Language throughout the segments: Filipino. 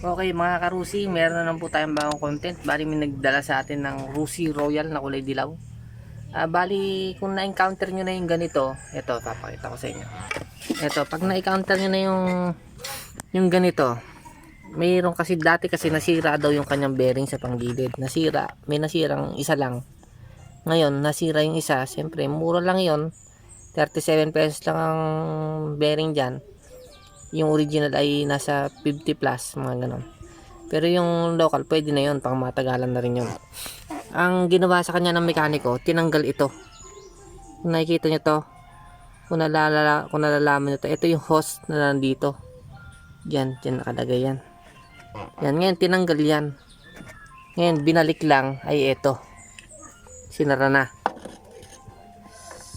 Okay mga karusi, meron na naman po tayong bagong content. Bali may nagdala sa atin ng Rusi Royal na kulay dilaw. Ah, bali kung na-encounter nyo na yung ganito, ito papakita ko sa inyo. Ito, pag na-encounter nyo na yung yung ganito, mayroon kasi dati kasi nasira daw yung kanyang bearing sa panggilid. Nasira, may nasirang isa lang. Ngayon, nasira yung isa. Siyempre, mura lang yon 37 pesos lang ang bearing dyan yung original ay nasa 50 plus mga ganon. Pero yung local pwede na yun pang matagalan na rin yun. Ang ginawa sa kanya ng mekaniko tinanggal ito. Kung nakikita nyo to kung, nalala, kung nalalaman nyo to ito yung host na nandito. Yan, dyan nakalagay yan. Yan, ngayon tinanggal yan. Ngayon binalik lang ay ito. Sinara na.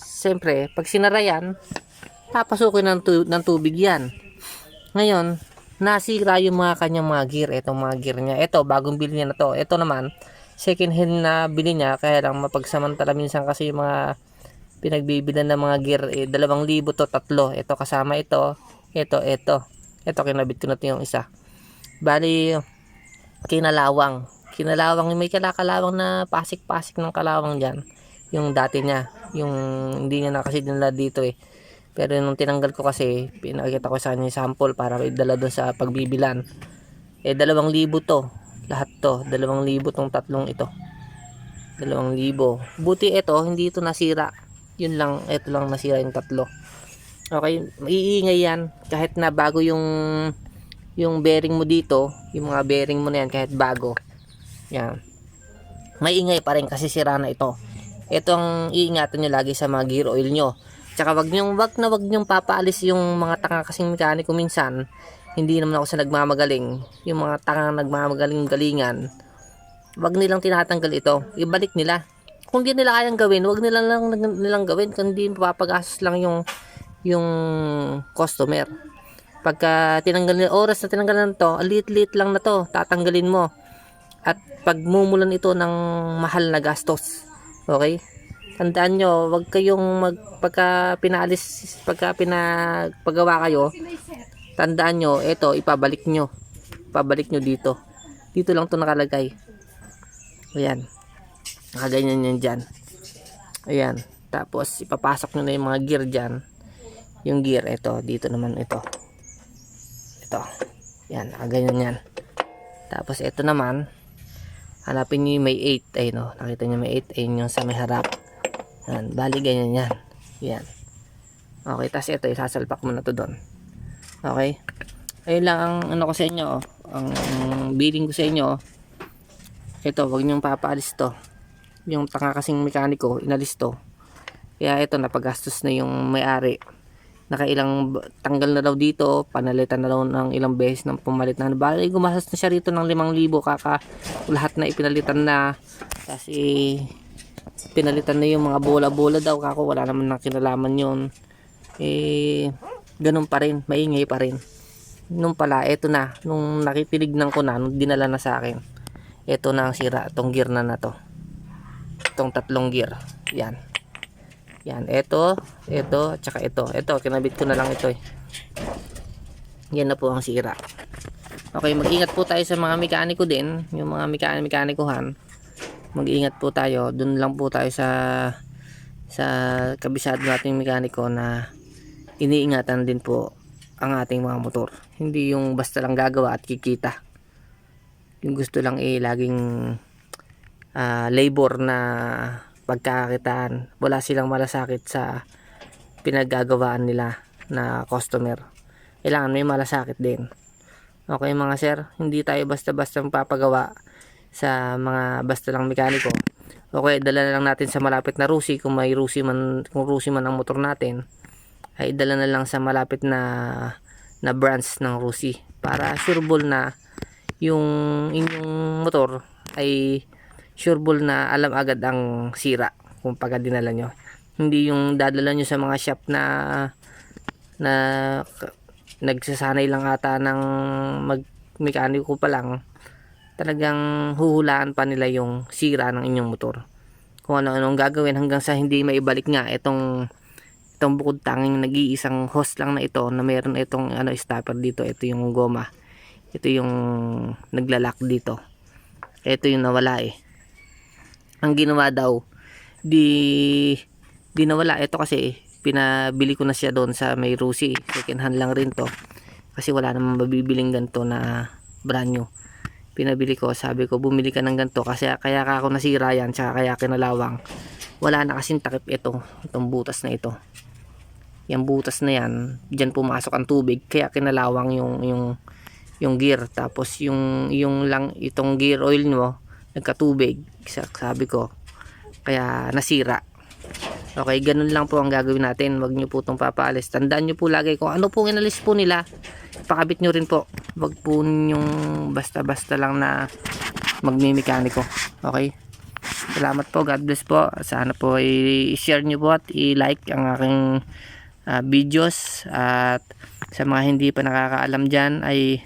Siyempre pag sinara yan papasukin ng, tu- ng tubig yan ngayon, nasira yung mga kanyang mga gear. Itong mga gear niya. Ito, bagong bili niya na to. Ito naman, second hand na bili niya. Kaya lang mapagsamantala minsan kasi yung mga pinagbibilan ng mga gear. Eh, dalawang libo to, tatlo. Ito kasama ito. Ito, ito. Ito, kinabit ko na to yung isa. Bali, kinalawang. Kinalawang, may kalakalawang na pasik-pasik ng kalawang dyan. Yung dati niya. Yung hindi niya na kasi dinala dito eh. Pero nung tinanggal ko kasi, pinakita ko sa kanya yung sample para idala doon sa pagbibilan. Eh, dalawang libo to. Lahat to. Dalawang libo tong tatlong ito. Dalawang libo. Buti ito, hindi ito nasira. Yun lang, ito lang nasira yung tatlo. Okay, maiingay yan. Kahit na bago yung yung bearing mo dito, yung mga bearing mo na yan kahit bago. Yan. Maingay pa rin kasi sira na ito. Ito ang iingatan nyo lagi sa mga gear oil nyo. Tsaka wag niyong wag na wag niyong papaalis yung mga tanga kasing mekaniko minsan. Hindi naman ako sa nagmamagaling. Yung mga tanga nagmamagaling galingan. Wag nilang tinatanggal ito. Ibalik nila. Kung di nila kayang gawin, wag nila lang nilang gawin kundi papagastos lang yung yung customer. Pagka tinanggal nila oras na tinanggalan to, lit-lit lang na to, tatanggalin mo. At pagmumulan ito ng mahal na gastos. Okay? Tandaan nyo, wag kayong mag, pagka pinaalis, pagka pinagpagawa kayo, tandaan nyo, ito, ipabalik nyo. Ipabalik nyo dito. Dito lang to nakalagay. Ayan. Nakaganyan yan dyan. Ayan. Tapos, ipapasok nyo na yung mga gear dyan. Yung gear, ito, dito naman ito. Ito. Yan, nakaganyan yan. Tapos, ito naman, hanapin nyo yung may 8. Ayun, no? nakita nyo may 8. Ayun yung sa may harap. Yan, bali ganyan yan. Yan. Okay, tapos ito, isasalpak mo na to doon. Okay? Ayun lang ang ano ko sa inyo, oh. ang billing ko sa inyo. oh. Ito, wag niyong papaalis to. Yung tanga kasing mekaniko, inalis to. Kaya ito, napagastos na yung may-ari. Nakailang tanggal na daw dito, panalitan na daw ng ilang beses ng pumalit na. Bali, gumastos na siya rito ng 5,000 kaka lahat na ipinalitan na. Kasi pinalitan na yung mga bola-bola daw kako wala naman nang kinalaman yun. Eh ganun pa rin maingay pa rin. Nung pala eto na nung nakitinignan ko na nung dinala na sa akin eto na ang sira tong gear na na to. Itong tatlong gear yan. Yan eto eto at saka ito eto kinabit ko na lang ito eh. Yan na po ang sira. Okay mag-ingat po tayo sa mga mekaniko din yung mga mekan mekanikohan mag-ingat po tayo. Doon lang po tayo sa sa kabisado nating mekaniko na iniingatan din po ang ating mga motor. Hindi yung basta lang gagawa at kikita. Yung gusto lang eh laging ah, labor na pagkakakitaan. Wala silang malasakit sa pinaggagawaan nila na customer. Kailangan may malasakit din. Okay mga sir, hindi tayo basta-basta papagawa sa mga basta lang mekaniko. Okay, dala na lang natin sa malapit na Rusi kung may Rusi man kung Rusi man ang motor natin. Ay dala na lang sa malapit na na branch ng Rusi para sureball na yung inyong motor ay sureball na alam agad ang sira kung pagka dinala nyo. Hindi yung dadala nyo sa mga shop na na nagsasanay lang ata ng mag mekaniko pa lang talagang huhulaan pa nila yung sira ng inyong motor. Kung ano-anong gagawin hanggang sa hindi maibalik nga itong itong bukod tanging nag-iisang hose lang na ito na meron itong ano stopper dito. Ito yung goma. Ito yung naglalak dito. Ito yung nawala eh. Ang ginawa daw di di nawala. Ito kasi pinabili ko na siya doon sa may Rusi. Second hand lang rin to. Kasi wala namang mabibiling ganito na brand new pinabili ko. Sabi ko bumili ka ng ganito kasi kaya ka ako nasira yan tsaka kaya kinalawang. Wala na kasing takip ito itong butas na ito. Yung butas na yan dyan pumasok ang tubig kaya kinalawang yung yung yung gear. Tapos yung yung lang itong gear oil nyo nagkatubig. Sa- sabi ko kaya nasira okay ganun lang po ang gagawin natin. Wag nyo po itong papaalis. Tandaan nyo po lagi kung ano pong inalis po nila pakabit nyo rin po. Wag po yung basta basta lang na magmimekaniko okay? Salamat po. God bless po. Sana po i-share nyo po at i-like ang aking ah, videos. At sa mga hindi pa nakakaalam dyan ay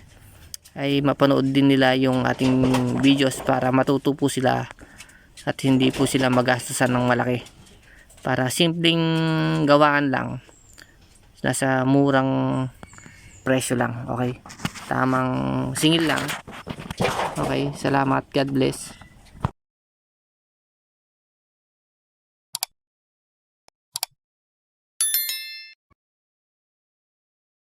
ay mapanood din nila yung ating videos para matuto po sila at hindi po sila magastusan ng malaki para simpleng gawaan lang. Nasa murang presyo lang okay? Tamang singil lang. Okay salamat. God bless